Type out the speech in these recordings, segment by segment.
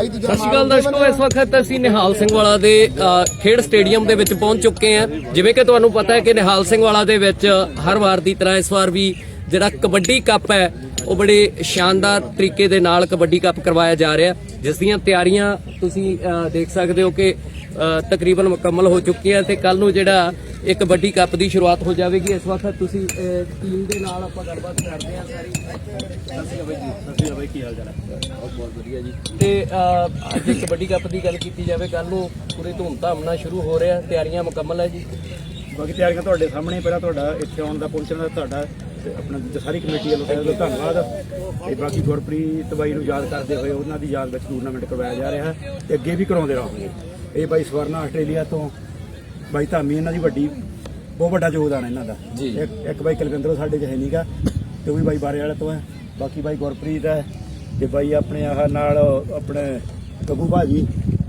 ਸਤਿ ਸ਼੍ਰੀ ਅਕਾਲ ਦਰਸ਼ਕੋ ਇਸ ਵਕਤ ਅਸੀਂ ਨਿਹਾਲ ਸਿੰਘ ਵਾਲਾ ਦੇ ਖੇਡ ਸਟੇਡੀਅਮ ਦੇ ਵਿੱਚ ਪਹੁੰਚ ਚੁੱਕੇ ਹਾਂ। ਜਿਵੇਂ ਕਿ ਤੁਹਾਨੂੰ ਪਤਾ ਹੈ ਕਿ ਨਿਹਾਲ ਸਿੰਘ ਵਾਲਾ ਦੇ ਵਿੱਚ ਹਰ ਵਾਰ ਦੀ ਤਰ੍ਹਾਂ ਇਸ ਵਾਰ ਵੀ ਜਿਹੜਾ ਕਬੱਡੀ ਕੱਪ ਹੈ ਉਹ ਬੜੇ ਸ਼ਾਨਦਾਰ ਤਰੀਕੇ ਦੇ ਨਾਲ ਕਬੱਡੀ ਕੱਪ ਕਰਵਾਇਆ ਜਾ ਰਿਹਾ। ਜਿਸ ਦੀਆਂ ਤਿਆਰੀਆਂ ਤੁਸੀਂ ਦੇਖ ਸਕਦੇ ਹੋ ਕਿ ਤਕਰੀਬਨ ਮੁਕੰਮਲ ਹੋ ਚੁੱਕੀਆਂ ਤੇ ਕੱਲ ਨੂੰ ਜਿਹੜਾ ਇਹ ਕਬੱਡੀ ਕੱਪ ਦੀ ਸ਼ੁਰੂਆਤ ਹੋ ਜਾਵੇਗੀ। ਇਸ ਵਕਤ ਤੁਸੀਂ ਟੀਮ ਦੇ ਨਾਲ ਆਪਾਂ ਗੱਲਬਾਤ ਕਰਦੇ ਹਾਂ ਸਾਰੀ। ਸਤਿ ਸ਼੍ਰੀ ਅਕਾਲ ਜੀ ਸਤਿ ਸ਼੍ਰੀ ਅਕਾਲ ਬਾਈ ਕੀ ਹਾਲ ਚਾਲ ਹੈ? ਬਹੁਤ ਬਹੁਤ ਵਧੀਆ ਜੀ। ਤੇ ਅੱਜ ਕਬੱਡੀ ਕੱਪ ਦੀ ਗੱਲ ਕੀਤੀ ਜਾਵੇ ਕੱਲ ਨੂੰ ਪੂਰੀ ਧੂਮਧਾਮ ਨਾਲ ਸ਼ੁਰੂ ਹੋ ਰਿਹਾ। ਤਿਆਰੀਆਂ ਮੁਕੰਮਲ ਹੈ ਜੀ। ਬਾਕੀ ਤਿਆਰੀਆਂ ਤੁਹਾਡੇ ਸਾਹਮਣੇ ਪਹਿਲਾਂ ਤੁਹਾਡਾ ਇੱਥੇ ਆਉਣ ਦਾ ਪਹੁੰਚਣ ਦਾ ਤੁਹਾਡਾ ਤੇ ਆਪਣਾ ਸਾਰੀ ਕਮੇਟੀ ਵੱਲੋਂ ਦਿਲੋਂ ਧੰਨਵਾਦ। ਤੇ ਬਾਕੀ ਗੁਰਪ੍ਰੀਤ ਬਾਈ ਨੂੰ ਯਾਦ ਕਰਦੇ ਹੋਏ ਉਹਨਾਂ ਦੀ ਯਾਦ ਵਿੱਚ ਟੂਰਨਾਮੈਂਟ ਕਰਵਾਇਆ ਜਾ ਰਿਹਾ ਹੈ ਤੇ ਅੱਗੇ ਵੀ ਕਰਾਉਂਦੇ ਰਹਾਂਗੇ। ਇਹ ਬਾਈ ਸਵਰਨਾ ਆਸਟ੍ਰੇਲੀਆ ਤੋਂ ਬਾਈ ਧਾਮੀ ਇਹਨਾਂ ਦੀ ਵੱਡੀ ਬਹੁਤ ਵੱਡਾ ਯੋਗਦਾਨ ਹੈ ਇਹਨਾਂ ਦਾ। ਜੀ। ਇੱਕ ਇੱਕ ਬਾਈ ਕੁਲਵਿੰਦਰ ਸਾਡੇ ਚ ਹੈ ਨਹੀਂਗਾ ਤੇ ਉਹ ਵੀ ਬਾਈ ਬਾਰੇ ਵਾਲੇ ਤੋਂ ਹੈ। ਬਾਕੀ ਬਾਈ ਗੁਰਪ੍ਰੀਤ ਹੈ ਤੇ ਬਾਈ ਆਪਣੇ ਆਹ ਨਾਲ ਆਪਣੇ ਗੱਗੂ ਭਾਜੀ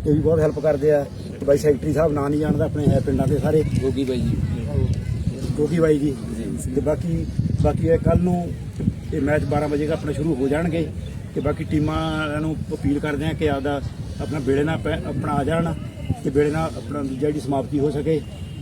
ਇਹ ਵੀ ਬਹੁਤ ਹੈਲਪ ਕਰਦੇ ਆ। ਤੇ ਬਾਈ ਸੈਕਟਰੀ ਸਾਹਿਬ ਨਾਂ ਨਹੀਂ ਜਾਣਦਾ ਆਪਣੇ ਹੈ ਪਿੰਡਾਂ ਦੇ ਸਾਰੇ। ਗੋਗੀ ਬਾਈ ਜੀ। ਗੋਗੀ ਬਾਈ ਜੀ। ਤੇ ਬਾਕੀ ਬਾਕੀ ਇਹ ਕੱਲ ਨੂੰ ਇਹ ਮੈਚ 12 ਵਜੇ ਦਾ ਆਪਣਾ ਸ਼ੁਰੂ ਹੋ ਜਾਣਗੇ। ਤੇ ਬਾਕੀ ਟੀਮਾਂ ਨੂੰ ਅਪੀਲ ਕਰਦੇ ਆ ਕਿ ਆਪਦਾ ਆਪਣਾ ਬੇੜੇ ਨਾਲ ਪੈ- ਆਪਣਾ ਆ ਜਾਣ। ਤੇ ਬੇੜੇ ਨਾਲ ਆਪਣਾ ਜਿਹੜੀ ਸਮਾਪਤੀ ਹੋ ਸਕੇ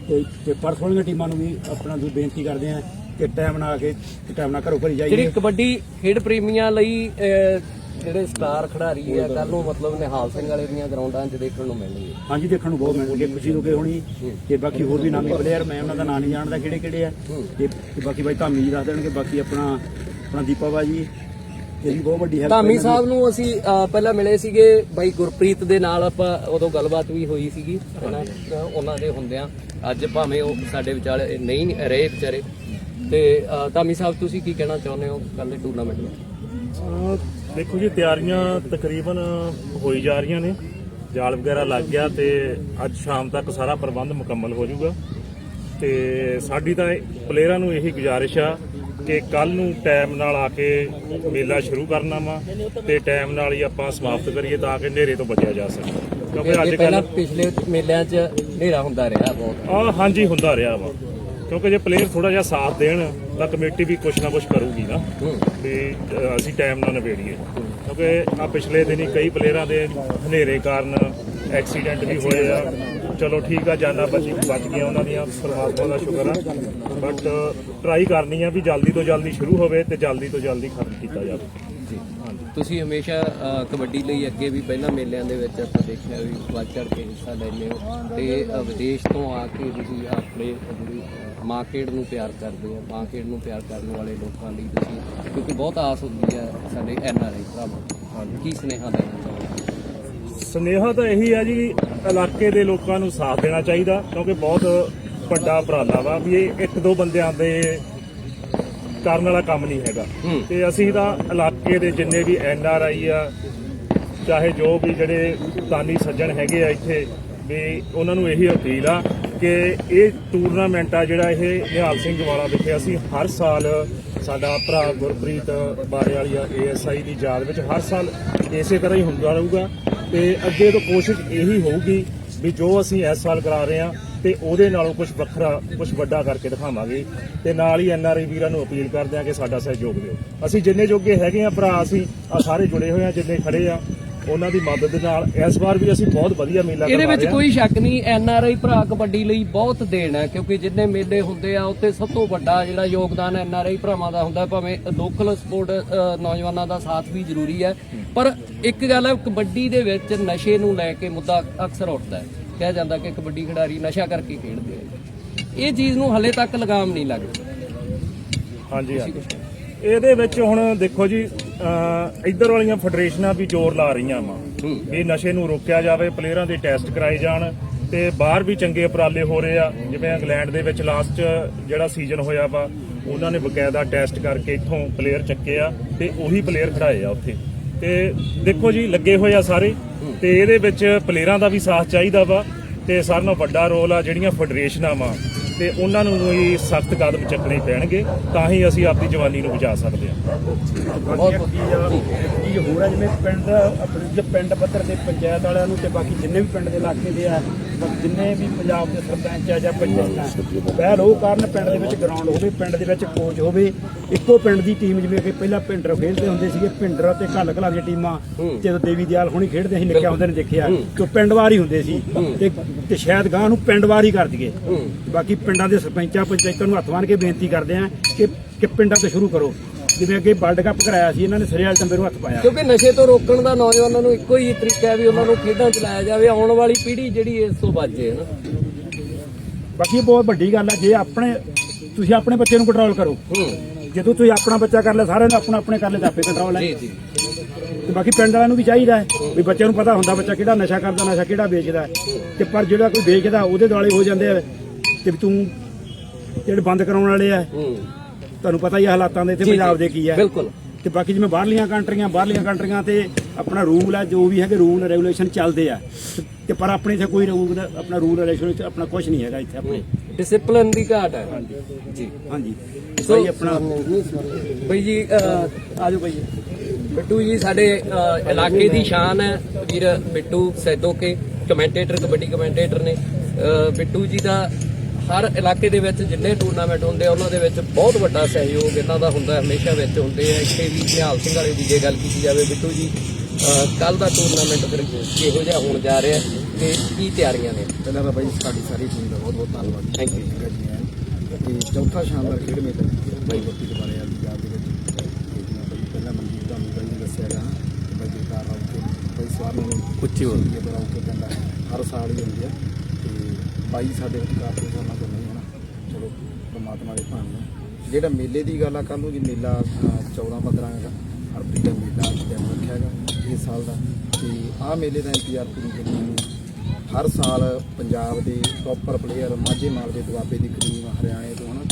ਤੇ ਤੇ ਪਰਸੋਂ ਟੀਮਾਂ ਨੂੰ ਵੀ ਆਪਣਾ ਵੀ ਬੇਨਤੀ ਕਰਦੇ ਆ ਕਿ ਟਾਈਮ ਨਾਲ ਆ ਕੇ ਟਾਈਮ ਨਾਲ ਘਰੋਂ ਘਰੀ ਜਿਹੜੀ ਜਾਈਏ ਕਬੱਡੀ ਖੇਡ ਪ੍ਰੇਮੀਆਂ ਲਈ ਅਹ, ਜਿਹੜੇ ਸਟਾਰ ਖਿਡਾਰੀ ਆ ਕੱਲ ਨੂੰ ਮਤਲਬ ਨਿਹਾਲ ਸਿੰਘ ਵਾਲੇ ਦੀਆਂ ਗਰਾਊਂਡਾਂ 'ਚ ਦੇਖਣ ਨੂੰ ਮਿਲਣਗੇ ਹਾਂਜੀ ਦੇਖਣ ਨੂੰ ਬਹੁਤ ਮਿਲਣਗੇ ਖੁਸ਼ੀ ਰੁਕੇ ਹੋਣੀ ਤੇ ਬਾਕੀ ਹੋਰ ਵੀ ਨਾਮੀ ਪਲੇਅਰ ਮੈਂ ਉਹਨਾਂ ਦਾ ਨਾਂ ਨਹੀਂ ਜਾਣਦਾ ਕਿਹੜੇ ਕਿਹੜੇ ਆ। ਤੇ ਤੇ ਬਾਕੀ ਬਾਈ ਧਾਮੀ ਜੀ ਦੱਸ ਦੇਣਗੇ ਬਾਕੀ ਆਪਣਾ ਆਪਣਾ ਦੀਪਾ ਬਾਜੀ ਇਹ ਵੀ ਬਹੁਤ ਵੱਡੀ ਹੈਲਪ ਧਾਮੀ ਸਾਹਿਬ ਨੂੰ ਅਸੀਂ ਅਹ, ਪਹਿਲਾਂ ਮਿਲੇ ਸੀਗੇ ਬਾਈ ਗੁਰਪ੍ਰੀਤ ਦੇ ਨਾਲ ਆਪਾਂ ਉਦੋਂ ਗੱਲਬਾਤ ਵੀ ਹੋਈ ਸੀਗੀ ਉਹਨਾਂ ਦੇ ਹੁੰਦਿਆਂ ਅੱਜ ਭਾਵੇਂ ਉਹ ਸਾਡੇ ਵਿਚਾਲੇ ਨਹੀਂ ਰਹੇ ਵਿਚਾਰੇ। ਤੇ ਅਹ, ਧਾਮੀ ਸਾਹਿਬ ਤੁਸੀਂ ਕੀ ਕਹਿਣਾ ਚਾਹੁੰਦੇ ਹੋ ਕੱਲ ਦੇ ਟੂਰਨਾਮੈਂਟ ਨੂੰ ਅਹ ਦੇਖੋ ਜੀ ਤਿਆਰੀਆਂ ਤਕਰੀਬਨ ਹੋਈ ਜਾ ਰਹੀਆਂ ਨੇ। ਜਾਲ ਵਗੈਰਾ ਲੱਗ ਗਿਆ ਤੇ ਅੱਜ ਸ਼ਾਮ ਤੱਕ ਸਾਰਾ ਪ੍ਰਬੰਧ ਮੁਕੰਮਲ ਹੋ ਜਾਊਗਾ। ਤੇ ਸਾਡੀ ਤਾਂ ਪਲੇਅਰਾਂ ਨੂੰ ਇਹੀ ਗੁਜ਼ਾਰਿਸ਼ ਆ ਕਿ ਕੱਲ ਨੂੰ ਟਾਈਮ ਨਾਲ ਆ ਕੇ ਮੇਲਾ ਸ਼ੁਰੂ ਕਰਨਾ ਵਾ ਤੇ ਟਾਈਮ ਨਾਲ ਹੀ ਆਪਾਂ ਸਮਾਪਤ ਕਰੀਏ ਤਾਂ ਕਿ ਹਨੇਰੇ ਤੋਂ ਬਚਿਆ ਜਾ ਸਕੇ। ਕਿਉਂਕਿ ਅੱਜ ਕੱਲ ਪਿਛਲੇ ਮੇਲਿਆਂ 'ਚ ਹਨੇਰਾ ਹੁੰਦਾ ਰਿਹਾ ਬਹੁਤ। ਆ ਹਾਂਜੀ ਹੁੰਦਾ ਰਿਹਾ ਵਾ। ਕਿਉਂਕਿ ਜੇ ਪਲੇਅਰ ਥੋੜਾ ਜਿਹਾ ਸਾਥ ਦੇਣ ਤਾਂ ਕਮੇਟੀ ਵੀ ਕੁਛ ਨਾ ਕੁਛ ਕਰੂਗੀ ਨਾ। ਵੀ ਅਸੀਂ ਟਾਈਮ ਨਾਲ ਨਿਬੇੜੀਏ। ਕਿਉਂਕਿ ਆ ਪਿਛਲੇ ਦਿਨੀ ਕਈ ਪਲੇਅਰਾਂ ਦੇ ਹਨੇਰੇ ਕਾਰਨ ਐਕਸੀਡੈਂਟ ਵੀ ਹੋਏ ਆ। ਚਲੋ ਠੀਕ ਆ, ਜਾਨਾਂ ਬਚ ਬਚ ਗਈਆਂ ਉਹਨਾਂ ਦੀਆਂ ਪਰਮਾਤਮਾ ਦਾ ਸ਼ੁਕਰ ਆ। ਬਟ ਟਰਾਈ ਕਰਨੀ ਆ ਵੀ ਜਲਦੀ ਤੋਂ ਜਲਦੀ ਸ਼ੁਰੂ ਹੋਵੇ ਤੇ ਜਲਦੀ ਤੋਂ ਜਲਦੀ ਖਤਮ ਕੀਤਾ ਜਾਵੇ। ਤੁਸੀਂ ਹਮੇਸ਼ਾ ਕਬੱਡੀ ਲਈ ਅੱਗੇ ਵੀ ਪਹਿਲਾਂ ਮੇਲਿਆਂ ਦੇ ਵਿੱਚ ਆਪਾਂ ਦੇਖਿਆ ਵੀ ਵੱਧ ਚੜ ਕੇ ਹਿੱਸਾ ਲੈਂਦੇ ਹੋ ਤੇ ਵਿਦੇਸ਼ ਤੋਂ ਆ ਕੇ ਤੁਸੀਂ ਆਪਣੇ ਜਿਹੜੀ ਮਾਂ ਖੇਡ ਨੂੰ ਪਿਆਰ ਕਰਦੇ ਹੋ, ਮਾਂ ਖੇਡ ਨੂੰ ਪਿਆਰ ਕਰਨ ਵਾਲੇ ਲੋਕਾਂ ਲਈ ਤੁਸੀਂ, ਕਿਉਂਕਿ ਬਹੁਤ ਆਸ ਹੁੰਦੀ ਹੈ ਸਾਡੇ ਐਨ ਆਰ ਆਈ ਭਰਾਵਾਂ ਨੂੰ। ਕੀ ਸੁਨੇਹਾ ਦੇਣਾ ਸੁਨੇਹਾ ਤਾਂ ਇਹੀ ਆ ਜੀ ਇਲਾਕੇ ਦੇ ਲੋਕਾਂ ਨੂੰ ਸਾਥ ਦੇਣਾ ਚਾਹੀਦਾ ਕਿਉਂਕਿ ਬਹੁਤ ਵੱਡਾ ਉਪਰਾਲਾ ਵਾ ਵੀ ਇਹ ਇੱਕ ਦੋ ਬੰਦਿਆਂ ਦੇ ਕਰਨ ਵਾਲਾ ਕੰਮ ਨਹੀਂ ਹੈਗਾ। ਤੇ ਅਸੀਂ ਤਾਂ ਇਲਾਕੇ ਦੇ ਜਿੰਨੇ ਵੀ ਐਨ ਆਰ ਆਈ ਆ ਚਾਹੇ ਜੋ ਵੀ ਜਿਹੜੇ ਤਾਨੀ ਸੱਜਣ ਹੈਗੇ ਆ ਇੱਥੇ ਵੀ ਉਹਨਾਂ ਨੂੰ ਇਹੀ ਅਪੀਲ ਆ ਕਿ ਇਹ ਟੂਰਨਾਮੈਂਟ ਆ ਜਿਹੜਾ ਇਹ ਨਿਹਾਲ ਸਿੰਘ ਵਾਲਾ ਵਿਖੇ ਅਸੀਂ ਹਰ ਸਾਲ ਸਾਡਾ ਭਰਾ ਗੁਰਪ੍ਰੀਤ ਬਾਰੇ ਵਾਲੀ ਏਐਸਆਈ ਦੀ ਯਾਦ ਵਿੱਚ ਹਰ ਸਾਲ ਇਸੇ ਤਰ੍ਹਾਂ ਹੀ ਹੁੰਦਾ ਰਹੂਗਾ ਤੇ ਅੱਗੇ ਤੋਂ ਕੋਸ਼ਿਸ਼ ਇਹੀ ਹੋਊਗੀ ਵੀ ਜੋ ਅਸੀਂ ਇਸ ਸਾਲ ਕਰਾ ਰਹੇ ਹਾਂ ਤੇ ਉਹਦੇ ਨਾਲੋਂ ਕੁਝ ਵੱਖਰਾ ਕੁਝ ਵੱਡਾ ਕਰਕੇ ਦਿਖਾਵਾਂਗੇ ਤੇ ਨਾਲ ਹੀ ਐਨਆਰਆਈ ਵੀਰਾਂ ਨੂੰ ਅਪੀਲ ਕਰਦੇ ਹਾਂ ਕਿ ਸਾਡਾ ਸਹਿਯੋਗ ਦਿਓ। ਅਸੀਂ ਜਿੰਨੇ ਜੋਗੇ ਹੈਗੇ ਆ ਭਰਾ, ਅਸੀਂ ਆ ਸਾਰੇ ਜੁੜੇ ਹੋਏ ਆ ਜਿੰਨੇ ਖੜੇ ਆ ਉਹਨਾਂ ਦੀ ਮਦਦ ਦੇ ਨਾਲ ਇਸ ਵਾਰ ਵੀ ਅਸੀਂ ਬਹੁਤ ਵਧੀਆ ਮੇਲਾ ਇਹਦੇ ਵਿੱਚ ਕੋਈ ਸ਼ੱਕ ਨਹੀਂ ਐਨ ਆਰ ਆਈ ਭਰਾ ਕਬੱਡੀ ਲਈ ਬਹੁਤ ਦੇਣ ਹੈ ਕਿਉਂਕਿ ਜਿੰਨੇ ਮੇਲੇ ਹੁੰਦੇ ਆ ਉੱਥੇ ਸਭ ਤੋਂ ਵੱਡਾ ਜਿਹੜਾ ਯੋਗਦਾਨ ਐਨ ਆਰ ਆਈ ਭਰਾਵਾਂ ਦਾ ਹੁੰਦਾ ਭਾਵੇਂ ਲੋਕਲ ਸਪੋਰਟ ਨੌਜਵਾਨਾਂ ਦਾ ਸਾਥ ਵੀ ਜ਼ਰੂਰੀ ਹੈ। ਪਰ ਇੱਕ ਗੱਲ ਹੈ ਕਬੱਡੀ ਦੇ ਵਿੱਚ ਨਸ਼ੇ ਨੂੰ ਲੈ ਕੇ ਮੁੱਦਾ ਅਕਸਰ ਉੱਠਦਾ ਹੈ। ਕਿਹਾ ਜਾਂਦਾ ਕਿ ਕਬੱਡੀ ਖਿਡਾਰੀ ਨਸ਼ਾ ਕਰਕੇ ਖੇਡਦੇ ਆ। ਇਹ ਚੀਜ਼ ਨੂੰ ਹਲੇ ਤੱਕ ਲਗਾਮ ਨਹੀਂ ਲੱਗਦੀ ਹਾਂਜੀ ਇਹਦੇ ਵਿੱਚ ਹੁਣ ਦੇਖੋ ਜੀ ਇੱਧਰ ਵਾਲੀਆਂ ਫੈਡਰੇਸ਼ਨਾਂ ਵੀ ਜ਼ੋਰ ਲਾ ਰਹੀਆਂ ਵਾ ਵੀ ਨਸ਼ੇ ਨੂੰ ਰੋਕਿਆ ਜਾਵੇ ਪਲੇਅਰਾਂ ਦੇ ਟੈਸਟ ਕਰਾਏ ਜਾਣ ਤੇ ਬਾਹਰ ਵੀ ਚੰਗੇ ਉਪਰਾਲੇ ਹੋ ਰਹੇ ਆ। ਜਿਵੇਂ ਇੰਗਲੈਂਡ ਦੇ ਵਿੱਚ ਲਾਸਟ ਜਿਹੜਾ ਸੀਜ਼ਨ ਹੋਇਆ ਵਾ ਉਹਨਾਂ ਨੇ ਬਕਾਇਦਾ ਟੈਸਟ ਕਰਕੇ ਇੱਥੋਂ ਪਲੇਅਰ ਚੱਕੇ ਆ ਤੇ ਉਹੀ ਪਲੇਅਰ ਖੜਾਏ ਆ ਉੱਥੇ। ਤੇ ਦੇਖੋ ਜੀ ਲੱਗੇ ਹੋਏ ਆ ਸਾਰੇ ਤੇ ਇਹਦੇ ਵਿੱਚ ਪਲੇਅਰਾਂ ਦਾ ਵੀ ਸਾਥ ਚਾਹੀਦਾ ਵਾ ਤੇ ਸਾਰਿਆਂ ਨਾਲੋਂ ਵੱਡਾ ਰੋਲ ਆ ਜਿਹੜੀਆਂ ਫੈਡਰੇਸ਼ਨਾਂ ਵਾ। ਤੇ ਉਹਨਾਂ ਨੂੰ ਵੀ ਸਖਤ ਕਦਮ ਚੱਕਣੇ ਪੈਣਗੇ ਤਾਂ ਹੀ ਅਸੀਂ ਆਪਣੀ ਜਵਾਨੀ ਨੂੰ ਬਚਾ ਸਕਦੇ ਹਾਂ। ਇੱਕ ਚੀਜ਼ ਹੋਰ ਆ ਜਿਵੇਂ ਪਿੰਡ ਆਪਣੇ ਜੇ ਪਿੰਡ ਪੱਧਰ ਤੇ ਪੰਚਾਇਤ ਵਾਲਿਆਂ ਨੂੰ ਤੇ ਬਾਕੀ ਜਿੰਨੇ ਵੀ ਪਿੰਡ ਦੇ ਇਲਾਕੇ ਦੇ ਆ ਜਿੰਨੇ ਵੀ ਪੰਜਾਬ ਦੇ ਸਰਪੰਚ ਆ ਜਾਂ ਪੰਚਾਇਤਾਂ ਪਹਿਲ ਉਹ ਕਾਰਨ ਪਿੰਡ ਦੇ ਵਿੱਚ ਗਰਾਊਂਡ ਹੋਵੇ ਪਿੰਡ ਦੇ ਵਿੱਚ ਕੋਚ ਹੋਵੇ ਇੱਕੋ ਪਿੰਡ ਦੀ ਟੀਮ ਜਿਵੇਂ ਕਿ ਪਹਿਲਾਂ ਪਿੰਡਰ ਖੇਡਦੇ ਹੁੰਦੇ ਸੀਗੇ ਪਿੰਡਰ ਤੇ ਘੱਲ ਘਲਾਂ ਦੀਆਂ ਟੀਮਾਂ ਜਦੋਂ ਦੇਵੀ ਦਿਆਲ ਹੁਣੀ ਖੇਡਦੇ ਸੀ ਨਿੱਕਿਆ ਹੁੰਦੇ ਨੇ ਦੇਖਿਆ ਤੇ ਪਿੰਡਵਾਰ ਹੀ ਹੁੰਦੇ ਸੀ ਤੇ ਸ਼ਾਇਦ ਗਾਂ ਨੂੰ ਪਿੰਡਵਾਰ ਹੀ ਕਰ ਦਈਏ। ਬਾਕੀ ਪਿੰਡਾਂ ਦੇ ਸਰਪੰਚਾਂ ਪੰਚਾਇਤਾਂ ਨੂੰ ਹੱਥ ਬੰਨ੍ਹ ਕੇ ਬੇਨਤੀ ਕਰਦੇ ਆ ਕਿ ਕਿ ਪਿੰਡਾਂ ਤੋਂ ਸ਼ੁਰੂ ਕਰੋ। ਜਿਵੇਂ ਅੱਗੇ ਵਰਲਡ ਕੱਪ ਕਰਾਇਆ ਸੀ ਇਹਨਾਂ ਨੇ ਸਿਰੇ ਵਾਲੇ ਟੰਬੇ ਨੂੰ ਹੱਥ ਪਾਇਆ। ਕਿਉਂਕਿ ਨਸ਼ੇ ਤੋਂ ਰੋਕਣ ਦਾ ਨੌਜਵਾਨਾਂ ਨੂੰ ਇੱਕੋ ਹੀ ਤਰੀਕਾ ਹੈ ਵੀ ਉਹਨਾਂ ਨੂੰ ਖੇਡਾਂ ਚ ਲਾਇਆ ਜਾਵੇ ਆਉਣ ਵਾਲੀ ਪੀੜ੍ਹੀ ਜਿਹੜੀ ਇਸ ਤੋਂ ਬਚੇ ਹੈ ਨਾ ਬਾਕੀ ਬਹੁਤ ਵੱਡੀ ਗੱਲ ਹੈ ਜੇ ਆਪਣੇ ਤੁਸੀਂ ਆਪਣੇ ਬੱਚੇ ਨੂੰ ਕੰਟਰੋਲ ਕਰੋ। ਜਦੋਂ ਤੁਸੀਂ ਆਪਣਾ ਬੱਚਾ ਕਰ ਲਿਆ ਸਾਰਿਆਂ ਨੂੰ ਆਪਣਾ ਆਪਣੇ ਕਰ ਲਿਆ ਤਾਂ ਆਪੇ ਕੰਟਰੋਲ ਹੈ। ਜੀ ਜੀ। ਤੇ ਬਾਕੀ ਪਿੰਡ ਵਾਲਿਆਂ ਨੂੰ ਵੀ ਚਾਹੀਦਾ ਹੈ ਵੀ ਬੱਚਿਆਂ ਨੂੰ ਪਤਾ ਹੁੰਦਾ ਬੱਚਾ ਕਿਹੜਾ ਨਸ਼ਾ ਕਰਦਾ ਨਸ਼ਾ ਕਿਹੜਾ ਵੇਚਦਾ। ਤੇ ਪਰ ਜਿਹੜਾ ਕੋਈ ਵੇਚਦਾ ਉਹਦੇ ਦੁਆਲੇ ਹੋ ਜਾਂਦੇ ਆ ਤੇ ਵੀ ਤੂੰ ਜਿਹੜੇ ਬੰਦ ਕਰਾਉਣ ਵਾਲੇ ਆ ਤੁਹਾਨੂੰ ਪਤਾ ਹੀ ਆ ਹਾਲਾਤਾਂ ਦੇ ਇੱਥੇ ਪੰਜਾਬ ਦੇ ਕੀ ਹੈ ਬਿਲਕੁਲ। ਤੇ ਬਾਕੀ ਜਿਵੇਂ ਬਾਹਰਲੀਆਂ ਕੰਟਰੀਆਂ ਬਾਹਰਲੀਆਂ ਕੰਟਰੀਆਂ ਤੇ ਆਪਣਾ ਰੂਲ ਹੈ ਜੋ ਵੀ ਹੈਗੇ ਰੂਲ ਰੈਗੂਲੇਸ਼ਨ ਚੱਲਦੇ ਆ। ਤੇ ਪਰ ਆਪਣੇ ਇੱਥੇ ਕੋਈ ਰੂਲ ਆਪਣਾ ਰੂਲ ਰੈਗੂਲੇਸ਼ਨ ਆਪਣਾ ਕੁਝ ਨਹੀਂ ਹੈਗਾ ਇੱਥੇ ਆਪਣੇ। ਡਿਸਪਲਿਨ ਦੀ ਘਾਟ ਹੈ ਜੀ। ਹਾਂਜੀ। ਸਹੀ ਆਪਣਾ ਬਈ ਜੀ ਆਜੋ ਬਈ। ਬਿੱਟੂ ਜੀ ਸਾਡੇ ਇਲਾਕੇ ਦੀ ਸ਼ਾਨ ਹੈ। ਵੀਰ Bittu Saidoke commentator kabaddi commentator ਨੇ। ਬਿੱਟੂ ਜੀ ਦਾ ਹਰ ਇਲਾਕੇ ਦੇ ਵਿੱਚ ਜਿੰਨੇ ਟੂਰਨਾਮੈਂਟ ਹੁੰਦੇ ਆ ਉਹਨਾਂ ਦੇ ਵਿੱਚ ਬਹੁਤ ਵੱਡਾ ਸਹਿਯੋਗ ਇਹਨਾਂ ਦਾ ਹੁੰਦਾ ਹੈ, ਹਮੇਸ਼ਾ ਵਿੱਚ ਹੁੰਦੇ ਆ। ਇੱਥੇ ਵੀ ਨਿਹਾਲ ਸਿੰਘ ਵਾਲੇ ਦੀ ਜੇ ਗੱਲ ਕੀਤੀ ਜਾਵੇ ਬਿੱਟੂ ਜੀ ਕੱਲ ਦਾ ਟੂਰਨਾਮੈਂਟ ਫਿਰ ਕਿਹੋ ਜਿਹਾ ਹੋਣ ਜਾ ਰਿਹਾ ਤੇ ਕੀ ਤਿਆਰੀਆਂ ਨੇ? ਪਹਿਲਾਂ ਤਾਂ ਬਾਈ ਸਾਡੀ ਸਾਰੀ ਟੀਮ ਦਾ ਬਹੁਤ ਬਹੁਤ ਧੰਨਵਾਦ। Thank you. ਤੇ ਚੌਥਾ ਸ਼ਾਨਦਾਰ ਖੇਡ ਮੇਲਾ ਬਾਈ ਬੱਤੀ ਦੇ ਬਾਰੇ ਆ ਪੰਜਾਬ ਦੇ ਵਿੱਚ ਪਹਿਲਾਂ ਮਨਜੀਤ ਤੁਹਾਨੂੰ ਬਾਈ ਨੇ ਦੱਸਿਆ ਗਾ। ਕਿ ਬਾਈ ਜਗਤਾਰ ਰਾਉ ਕੇ ਬਾਈ ਸਵਾਰ ਨੂੰ ਉੱਚੀ ਬੋਲ। ਇਹ ਬਰਾਉ ਕੇ ਕਹਿੰਦਾ ਹਰ ਸਾਲ ਹੀ ਹੁੰਦੀ ਆ ਤੇ ਸਾਡੇ ਵਿਚਕਾਰ ਤੋਂ ਸਾਲਾਂ ਤੋਂ ਨਹੀਂ ਹੋਣਾ ਚਲੋ ਪਰਮਾਤਮਾ ਦੇ ਭਾਣ ਨੇ। ਜਿਹੜਾ ਮੇਲੇ ਦੀ ਗੱਲ ਆ ਕੱਲ ਨੂੰ ਜੀ ਮੇਲਾ ਅਹ, 14 15 ਹੈਗਾ। ਫਰਵਰੀ ਦਾ ਮੇਲਾ ਦਿਨ ਰੱਖਿਆ ਹੈਗਾ ਇਸ ਸਾਲ ਦਾ। ਤੇ ਆਹ ਮੇਲੇ ਦਾ ਇੰਤਜ਼ਾਰ ਪੂਰੀ ਜ਼ਿੰਦਗੀ ਨੂੰ ਹਰ ਸਾਲ ਪੰਜਾਬ ਦੇ ਟੌਪਰ ਪਲੇਅਰ ਮਾਝੇ ਮਾਲ ਦੇ ਦੁਆਬੇ ਦੀ ਕਰੀਮ ਹਰਿਆਣੇ ਤੋਂ ਹਨ।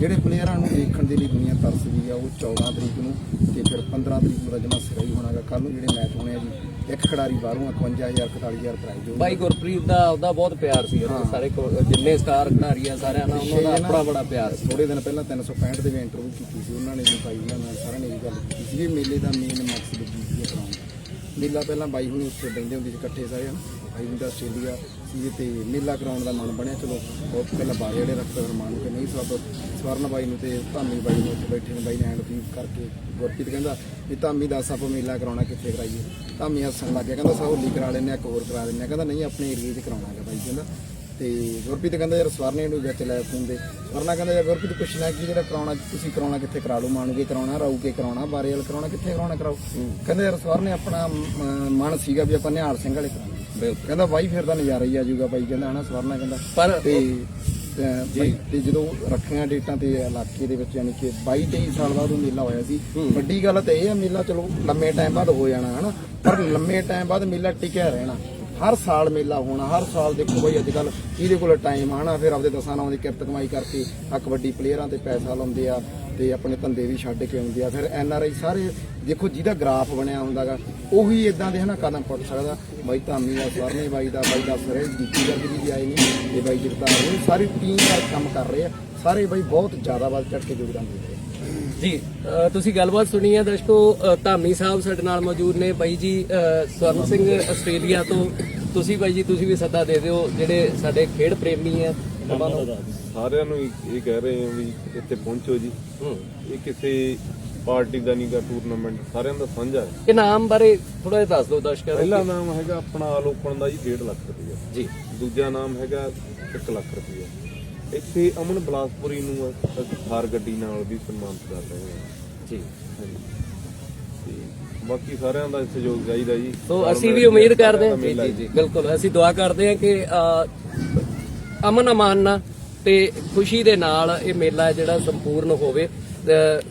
ਜਿਹੜੇ ਪਲੇਅਰਾਂ ਨੂੰ ਦੇਖਣ ਦੇ ਲਈ ਦੁਨੀਆ ਤਰਸਦੀ ਆ ਉਹ 14 ਤਰੀਕ ਨੂੰ ਤੇ ਫਿਰ 15 ਤਰੀਕ ਨੂੰ ਦਾ ਜਮਾ ਸਿਰਾ ਹੀ ਹੋਣਾਗਾ ਕੱਲ ਨੂੰ ਜਿਹੜੇ ਮੈਚ ਹੋਣੇ ਆ ਜੀ ਇੱਕ ਖਿਡਾਰੀ ਬਾਹਰੋਂ 51000 41000 ਪ੍ਰਾਈਜ਼ ਹੋਊਗਾ ਬਾਈ ਗੁਰਪ੍ਰੀਤ ਦਾ ਉਹਦਾ ਬਹੁਤ ਪਿਆਰ ਸੀ ਉਹਨੂੰ ਸਾਰੇ ਕੋ- ਜਿੰਨੇ ਸਟਾਰ ਖਿਡਾਰੀ ਆ ਸਾਰਿਆਂ ਨਾਲ ਉਹਨਾਂ ਦਾ ਆਪਣਾ ਬੜਾ ਪਿਆਰ ਸੀ। ਥੋੜੇ ਦਿਨ ਪਹਿਲਾਂ 365 ਦੇ ਵੀ ਇੰਟਰਵਿਊ ਕੀਤੀ ਸੀ ਉਹਨਾਂ ਨੇ ਵੀ ਬਾਈ ਉਹਨਾਂ ਨਾਲ ਸਾਰਿਆਂ ਨੇ ਇਹ ਗੱਲ ਕੀਤੀ ਸੀ ਵੀ ਮੇਲੇ ਦਾ ਮੇਨ ਮਕਸਦ ਕੀ ਸੀ ਕਰਾਉਣ ਦਾ ਮੇਲਾ ਪਹਿਲਾਂ ਬਾਈ ਹੁਣੀ ਉੱਥੇ ਬੈਠੇ ਹੁੰਦੇ ਸੀ ਇਕੱਠੇ ਸਾਰੇ ਹਨ ਬਾਈ ਤਾਂ ਆਸਟ੍ਰੇਲੀਆ ਸੀ ਤੇ ਮੇਲਾ ਕਰਾਉਣ ਦਾ ਮਨ ਬਣਿਆ। ਚਲੋ ਉਹ ਪਹਿਲਾਂ ਬਾਈ ਜਿਹੜੇ ਰੱਖਦੇ ਰਮਾਨ ਕੇ ਨਹੀਂ ਸਭ ਸਵਰਨ ਬਾਈ ਨੂੰ ਤੇ ਧਾਮੀ ਬਾਈ ਨੂੰ ਉੱਥੇ ਬੈਠੇ ਨੇ ਬਾਈ ਨੇ ਹੈਂਡ ਫੀਲ ਕਰਕੇ ਗੁਰਪ੍ਰੀਤ ਕਹਿੰਦਾ ਵੀ ਧਾਮੀ ਦੱਸ, ਆਪਾਂ ਮੇਲਾ ਕਰਾਉਣਾ ਕਿੱਥੇ ਕਰਾਈਏ? ਧਾਮੀ ਹੱਸਣ ਲੱਗ ਗਿਆ, ਕਹਿੰਦਾ ਸਾ ਹੋਲੀ ਕਰਾ ਲੈਂਦੇ ਆ ਇੱਕ ਹੋਰ ਕਰਾ ਦਿੰਦੇ ਆ ਕਹਿੰਦਾ ਨਹੀਂ, ਆਪਣੇ ਏਰੀਏ 'ਚ ਕਰਾਉਣਾ ਹੈਗਾ ਬਾਈ ਕਹਿੰਦਾ। ਤੇ ਗੁਰਪ੍ਰੀਤ ਕਹਿੰਦਾ, ਯਾਰ ਸਵਰਨੇ ਨੂੰ ਵਿੱਚ ਲੈ ਫੋਨ ਦੇ। ਸਵਰਨਾ ਕਹਿੰਦਾ, ਯਾਰ ਗੁਰਪ੍ਰੀਤ ਪੁੱਛਣਾ ਕੀ ਜਿਹੜਾ ਕਰਾਉਣਾ, ਤੁਸੀਂ ਕਰਾਉਣਾ ਕਿੱਥੇ ਕਰਾ ਲਓ? ਮਾਨੂਗੇ ਕਰਾਉਣਾ ਰਾਊਕੇ ਕਰਾਉਣਾ ਬਾਰੇ ਵਾਲ ਕਰਾਉਣਾ, ਕਿੱਥੇ ਕਰਾਉਣਾ ਕਰਾਓ? ਕਹਿੰਦਾ ਯਾਰ ਸਵਰਨੇ ਆਪਣਾ ਮਨ ਸੀਗਾ ਵੀ ਆਪਾਂ ਨਿਹਾਲ ਸਿੰਘ ਵਾਲੇ ਕਰਾਉਣਾ। ਬਿਲਕੁਲ। ਕਹਿੰਦਾ ਬਾਈ ਫਿਰ ਤਾਂ ਨਜ਼ਾਰਾ ਹੀ ਆ ਜਾਊਗਾ ਬਾਈ ਕਹਿੰਦਾ ਹਨਾ ਸਵਰਨਾ ਕਹਿੰਦਾ। ਪਰ ਤੇ ਅਹ, ਬਾਈ ਤੇ ਜਦੋਂ ਰੱਖੀਆਂ ਡੇਟਾਂ ਤੇ ਇਲਾਕੇ ਦੇ ਵਿੱਚ ਯਾਨੀ ਕਿ 22 23 ਸਾਲ ਬਾਅਦ ਉਹ ਮੇਲਾ ਹੋਇਆ ਸੀ। ਵੱਡੀ ਗੱਲ ਤਾਂ ਇਹ ਆ ਮੇਲਾ ਚਲੋ ਲੰਮੇ ਟਾਈਮ ਬਾਅਦ ਹੋ ਜਾਣਾ ਹਨਾ। ਪਰ ਲੰਮੇ ਟਾਈਮ ਬਾਅਦ ਮੇਲਾ ਟਿਕਿਆ ਰਹਿਣਾ। ਹਰ ਸਾਲ ਮੇਲਾ ਹੋਣਾ, ਹਰ ਸਾਲ ਦੇਖੋ ਬਈ ਅੱਜ ਕੱਲ ਜਿਹਦੇ ਕੋਲ ਟਾਈਮ ਆਣਾ ਫਿਰ ਆਪਦੇ ਦਸਾਂ ਨਾਵਾਂ ਦੀ ਕਿਰਤ ਕਮਾਈ ਕਰਕੇ ਆ ਕਬੱਡੀ ਪਲੇਅਰਾਂ ਤੇ ਪੈਸਾ ਲਾਉਂਦੇ ਆ ਤੇ ਆਪਣੇ ਧੰਦੇ ਵੀ ਛੱਡ ਕੇ ਆਉਂਦੇ ਆ। ਫਿਰ ਐਨ ਆਰ ਆਈ ਸਾਰੇ ਦੇਖੋ ਜਿਹਦਾ ਗ੍ਰਾਫ ਬਣਿਆ ਹੁੰਦਾਗਾ, ਉਹੀ ਇਦਾਂ ਦੇ ਹਨਾ ਕਦਮ ਪੁੱਟ ਸਕਦਾ। ਬਾਈ ਧਾਮੀ ਦਾ ਸਰਨੇ ਬਾਈ ਦਾ ਬਾਈ ਦਾ ਸਰੇ, ਜੀਤੀ ਵਰਗੀ ਵੀ ਆਏ ਨਹੀਂ ਤੇ ਬਾਈ ਜਗਤਾਰ ਇਹ ਸਾਰੀ ਟੀਮ ਦਾ ਕੰਮ ਕਰ ਰਹੇ ਆ। ਸਾਰੇ ਬਾਈ ਬਹੁਤ ਜ਼ਿਆਦਾ ਵੱਧ ਚੜ ਕੇ ਯੋਗਦਾਨ ਦੇ ਰਹੇ ਜੀ ਤੁਸੀਂ ਗੱਲਬਾਤ ਸੁਣੀ ਹੈ ਦਰਸ਼ਕੋ ਧਾਮੀ ਸਾਹਿਬ ਸਾਡੇ ਨਾਲ ਮੌਜੂਦ ਨੇ। ਬਾਈ ਜੀ ਸਵਰਨ ਸਿੰਘ ਆਸਟ੍ਰੇਲੀਆ ਤੋਂ ਤੁਸੀਂ ਬਾਈ ਜੀ ਤੁਸੀਂ ਵੀ ਸੱਦਾ ਦੇ ਦਿਓ ਜਿਹੜੇ ਸਾਡੇ ਖੇਡ ਪ੍ਰੇਮੀ ਆ ਉਹਨਾਂ ਨੂੰ। ਸਾਰਿਆਂ ਨੂੰ ਇਹ ਇਹ ਕਹਿ ਰਹੇ ਹਾਂ ਵੀ ਇੱਥੇ ਪਹੁੰਚੋ ਜੀ। ਇਹ ਕਿਸੇ ਪਾਰਟੀ ਦਾ ਨਹੀਂਗਾ ਟੂਰਨਾਮੈਂਟ ਸਾਰਿਆਂ ਦਾ ਸਾਂਝਾ ਹੈ। ਇਨਾਮ ਬਾਰੇ ਥੋੜਾ ਜਿਹਾ ਦੱਸ ਦਿਓ ਦਰਸ਼ਕਾਂ ਪਹਿਲਾ ਨੂੰ ਨਾਮ ਹੈਗਾ ਆਪਣਾ ਆਲ ਓਪਨ ਦਾ ਜੀ 1.5 ਲੱਖ ਰੁਪਏ ਜੀ। ਦੂਜਾ ਨਾਮ ਹੈਗਾ 1 ਲੱਖ ਰੁਪਏ ਇੱਥੇ ਅਮਨ ਬਲਾਸਪੁਰੀ ਨੂੰ ਅਸੀਂ ਥਾਰ ਗੱਡੀ ਨਾਲ ਵੀ ਸਨਮਾਨਿਤ ਕਰ ਰਹੇ ਹਾਂ। ਜੀ। ਹਾਂਜੀ। ਬਾਕੀ ਸਾਰਿਆਂ ਦਾ ਸਹਿਯੋਗ ਚਾਹੀਦਾ ਜੀ। ਸੋ ਅਸੀਂ ਵੀ ਉਮੀਦ ਕਰਦੇ ਹਾਂ। ਜੀ ਜੀ ਬਿਲਕੁਲ। ਅਸੀਂ ਦੁਆ ਕਰਦੇ ਹਾਂ ਕਿ ਅਮਨ ਅਮਾਨ ਨਾਲ ਤੇ ਖੁਸ਼ੀ ਦੇ ਨਾਲ ਇਹ ਮੇਲਾ ਜਿਹੜਾ ਸੰਪੂਰਨ ਹੋਵੇ।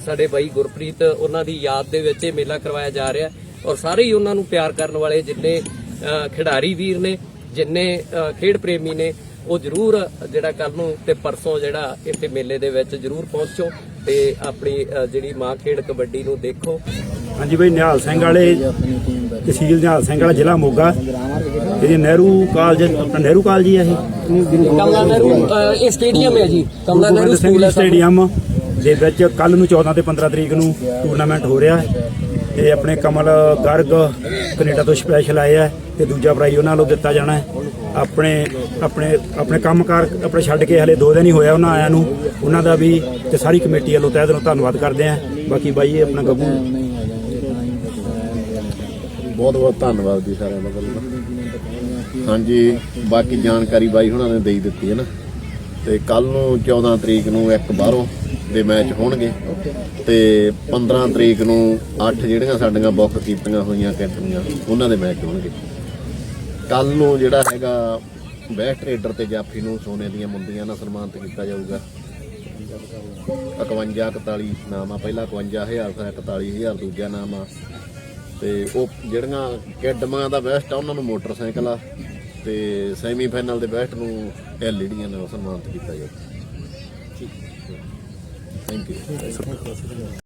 ਸਾਡੇ ਬਾਈ ਗੁਰਪ੍ਰੀਤ ਉਹਨਾਂ ਦੀ ਯਾਦ ਦੇ ਵਿੱਚ ਇਹ ਮੇਲਾ ਕਰਵਾਇਆ ਜਾ ਰਿਹਾ ਔਰ ਸਾਰੇ ਹੀ ਉਹਨਾਂ ਨੂੰ ਪਿਆਰ ਕਰਨ ਵਾਲੇ ਜਿੰਨੇ ਖਿਡਾਰੀ ਵੀਰ ਨੇ ਜਿੰਨੇ ਖੇਡ ਪ੍ਰੇਮੀ ਨੇ ਉਹ ਜਰੂਰ ਜਿਹੜਾ ਕੱਲ ਨੂੰ ਤੇ ਪਰਸੋਂ ਜਿਹੜਾ ਇੱਥੇ ਮੇਲੇ ਦੇ ਵਿੱਚ ਜਰੂਰ ਪਹੁੰਚੋ ਤੇ ਆਪਣੀ ਜਿਹੜੀ ਮਾਂ ਖੇਡ ਕਬੱਡੀ ਨੂੰ ਦੇਖੋ। ਹਾਂਜੀ ਬਈ ਨਿਹਾਲ ਸਿੰਘ ਵਾਲੇ ਤਹਿਸੀਲ ਨਿਹਾਲ ਸਿੰਘ ਵਾਲਾ ਜ਼ਿਲ੍ਹਾ ਮੋਗਾ। ਇਹ ਨਹਿਰੂ ਕਾਲਜ ਆਪਣਾ ਨਹਿਰੂ ਕਾਲਜ ਹੀ ਆ ਇਹ। ਕਮਲਾ ਨਹਿਰੂ ਇਹ ਸਟੇਡੀਅਮ ਹੈ ਜੀ। ਕਮਲਾ ਨਹਿਰੂ ਸਕੂਲ ਹੈ ਸਟੇਡੀਅਮ ਦੇ ਵਿੱਚ ਕੱਲ ਨੂੰ 14 ਤੇ 15 ਤਰੀਕ ਨੂੰ ਟੂਰਨਾਮੈਂਟ ਹੋ ਰਿਹਾ। ਹੈ ਤੇ ਆਪਣੇ ਕਮਲ ਗਰਗ ਕੈਨੇਡਾ ਤੋਂ ਸਪੈਸ਼ਲ ਆਏ ਆ ਤੇ ਦੂਜਾ ਪ੍ਰਾਈਜ਼ ਉਹਨਾਂ ਨੂੰ ਦਿੱਤਾ ਜਾਣਾ ਹੈ। ਆਪਣੇ ਆਪਣੇ ਆਪਣੇ ਕੰਮਕਾਰ ਆਪਣੇ ਛੱਡ ਕੇ ਹਲੇ ਦੋ ਦਿਨ ਹੀ ਹੋਇਆ ਉਹਨਾਂ ਆਇਆਂ ਨੂੰ। ਉਹਨਾਂ ਦਾ ਵੀ ਤੇ ਸਾਰੀ ਕਮੇਟੀ ਵੱਲੋਂ ਤਹਿ ਦਿਲੋਂ ਧੰਨਵਾਦ ਕਰਦੇ ਆ। ਬਾਕੀ ਬਾਈ ਇਹ ਆਪਣਾ ਗੱਗੂ ਬਹੁਤ ਬਹੁਤ ਧੰਨਵਾਦ ਜੀ ਸਾਰਿਆਂ ਦਾ ਪਹਿਲਾਂ ਹਾਂਜੀ, ਬਾਕੀ ਜਾਣਕਾਰੀ ਬਾਈ ਹੁਣਾਂ ਨੇ ਦੇਈ ਦਿੱਤੀ ਹੈ ਨਾ। ਤੇ ਕੱਲ ਨੂੰ 14 ਤਰੀਕ ਨੂੰ ਇੱਕ ਬਾਹਰੋਂ ਦੇ ਮੈਚ ਹੋਣਗੇ। ਤੇ 15 ਤਰੀਕ ਨੂੰ 8 ਜਿਹੜੀਆਂ ਸਾਡੀਆਂ ਬੁੱਕ ਕੀਤੀਆਂ ਹੋਈਆਂ ਕੈਂਟਰੀਆਂ ਉਹਨਾਂ ਦੇ ਮੈਚ ਹੋਣਗੇ। ਕੱਲ ਨੂੰ ਜਿਹੜਾ ਹੈਗਾ ਬੈਸਟ ਰੇਡਰ ਤੇ ਜਾਫੀ ਨੂੰ ਸੋਨੇ ਦੀਆਂ ਮੁੰਦੀਆਂ ਨਾਲ ਸਨਮਾਨਿਤ ਕੀਤਾ ਜਾਊਗਾ। 51 41 ਨਾਮ ਆ, ਪਹਿਲਾ 51000 ਫਿਰ 41000 ਦੂਜਾ ਨਾਮ ਆ। ਤੇ ਉਹ ਜਿਹੜੀਆਂ ਕੈਡਮਾਂ ਦਾ ਬੈਸਟ ਆ ਉਹਨਾਂ ਨੂੰ ਮੋਟਰਸਾਈਕਲ ਆ ਤੇ ਸੈਮੀਫਾਈਨਲ ਦੇ ਬੈਸਟ ਨੂੰ ਐਲਈਡੀਆਂ ਨਾਲ ਸਨਮਾਨਿਤ ਕੀਤਾ ਜਾਊਗਾ ਥੈਂਕ ਯੂ